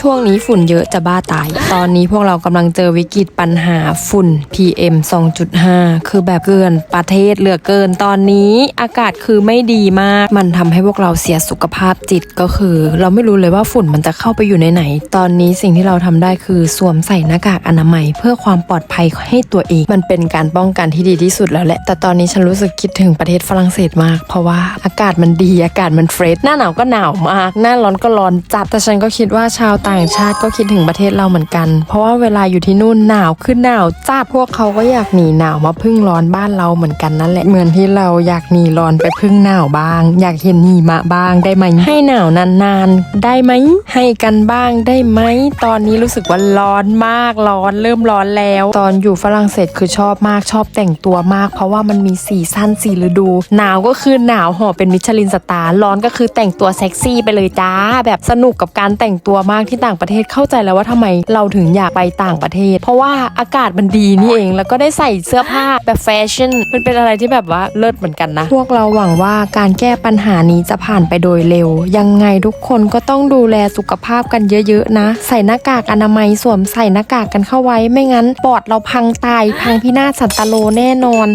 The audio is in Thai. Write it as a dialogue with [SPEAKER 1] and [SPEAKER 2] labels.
[SPEAKER 1] ช่วงนี้ฝุ่นเยอะจะบ้าตาย ตอนนี้พวกเรากำลังเจอวิกฤตปัญหาฝุ่น PM 2.5 คือแบบเกินประเทศเหลือเกิน ตอนนี้อากาศคือไม่ดีมาก มันทำให้พวกเราเสียสุขภาพจิตก็คือ เราไม่รู้เลยว่าฝุ่นมันจะเข้าไปอยู่ในไหน ตอนนี้สิ่งที่เราทำได้คือสวมใส่หน้ากากอนามัย เพื่อความปลอดภัยให้ตัวเอง มันเป็นการป้องกันที่ดีที่สุดแล้วแหละ แต่ตอนนี้ฉันรู้สึกคิดถึงประเทศฝรั่งเศสมาก เพราะว่าอากาศมันดี อากาศมันเฟรช หน้าหนาวก็หนาวมาก หน้าร้อนก็ร้อนจัด แต่ฉันก็คิดว่าชาวต่างชาติก็คิดถึงประเทศเราเหมือนกัน เพราะว่าเวลาอยู่ที่นู่นหนาวขึ้นหนาวจัดพวกเขาก็อยากหนีหนาวมาพึ่งร้อนบ้านเราเหมือนกันนั่นแหละเหมือนที่เราอยากหนีร้อนไปพึ่งหนาวบ้าง อยากเห็นหิมะบ้างได้ไหมให้หนาวนานๆ ได้ไหมให้กันบ้างได้ไหมตอนนี้รู้สึกว่าร้อนมากร้อนเริ่มร้อนแล้ว ตอนอยู่ฝรั่งเศสคือชอบมากชอบแต่งตัวมาก เพราะว่ามันมีสีสั้นสีฤดู หนาวก็คือหนาวห่อเป็นมิชลินสตาร์ร้อนก็คือแต่งตัวเซ็กซี่ไปเลยจ้า แบบสนุกกับการแต่งตัวมากที่ต่างประเทศเข้าใจแล้วว่าทำไมเราถึงอยากไปต่างประเทศ เพราะว่าอากาศมันดีนี่เอง แล้วก็ได้ใส่เสื้อผ้าแบบแฟชั่นมันเป็นอะไรที่แบบว่าเลิศเหมือนกันนะ พวกเราหวังว่าการแก้ปัญหานี้จะผ่านไปโดยเร็ว ยังไงทุกคนก็ต้องดูแลสุขภาพกันเยอะๆนะ ใส่หน้ากากอนามัยสวมใส่หน้ากากกันเข้าไว้ไม่งั้นปอดเราพังตายพังพินาศสันตโลแน่นอน